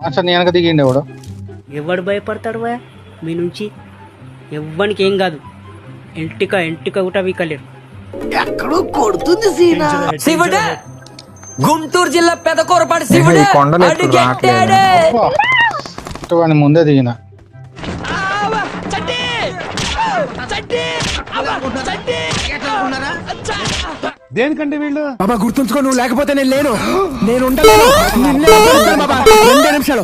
Master దిగిండి ఎవడు? ఎవడు భయపడతాడు వా మీ నుంచి ఎవ్వనికి ఏం కాదు. ఎంటిక ఎంటిక కూడా వీకలేరు శివుడే! గుంటూరు జిల్లా పెదకూరపాటి శివుడే! ఈ కొండలు ఎప్పుడు రావట్లేదు. అడుగెట్టాడే వాడిని ముందే దిగిన బాబా గుర్తుంచుకో నువ్వు లేకపోతే నేను లేను. నేను ఉండలేను నిన్నే వదిలేస్తాను బాబా. రెండే నిమిషాలు.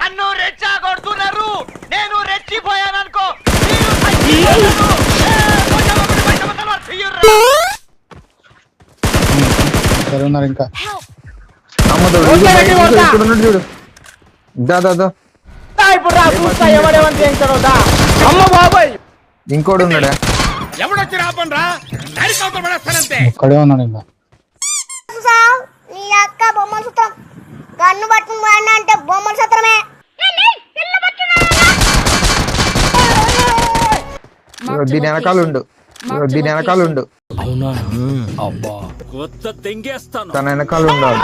నన్ను రెచ్చగొడుతున్నారు నేను రెచ్చిపోయాననుకో సరే ఉన్నారు ఇంకా. అమ్మతో ఇక్కడ ఉన్నాడు చూడు దా దా దా. ఇప్పుడు రా చూస్తా ఎవడేమని చేయించాడో దా. అమ్మ బాబాయ్. ఇంకోటి ఉన్నాడా? ఎవడొచ్చి రాపన్ రా నరికవతల పడేస్తానంతే. ఒక్కడే ఉన్నాడు ఇంకా. సావ్ నీ అక్క బొమ్మల సూత్రం. గన్ను పట్టుకుని వాడినా అంటే బొమ్మల సూత్రమే. దీని తన వెనకాల ఉండాలి.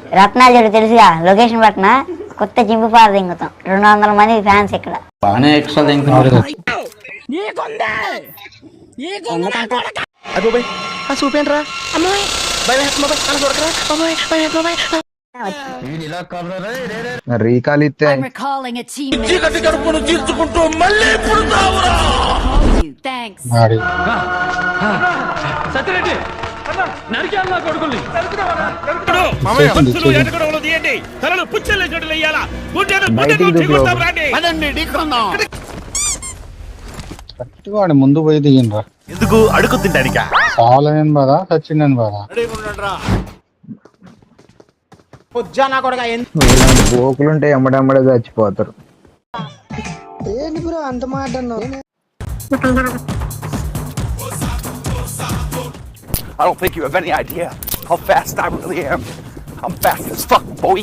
రత్నాలు తెలుసుగా? లొకేషన్ పట్టిన? కొత్త జింపు పార దింగుతాం. రెండు వందల మంది ఫ్యాన్స్ ఇక్కడ. రీకాల్ ఇస్తే చీల్చుకుంటూ మళ్ళీ గుండెను గుండెను. రండి. పదండి ఢీకొందాం కరెక్ట్ వాడి ముందు పోయి దిగిండ్రా. ఎందుకు? అడుగు తింటానికా? చాలని బాధ బోకులుంటే ఎమ్మడెమ్మడే చచ్చిపోతారు. I don't think you have any idea how fast I really am. I'm fast as fuck, boy.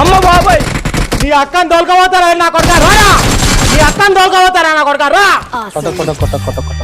అమ్మ బాబాయ్! నీ అక్కని తోలుకపోతారా నా కొడక? రా నీ అక్కని తోలుకపోతారా నా కొడక? రా! కొట్ట కొట్ట కొట్ట కొట్ట కొట్ట.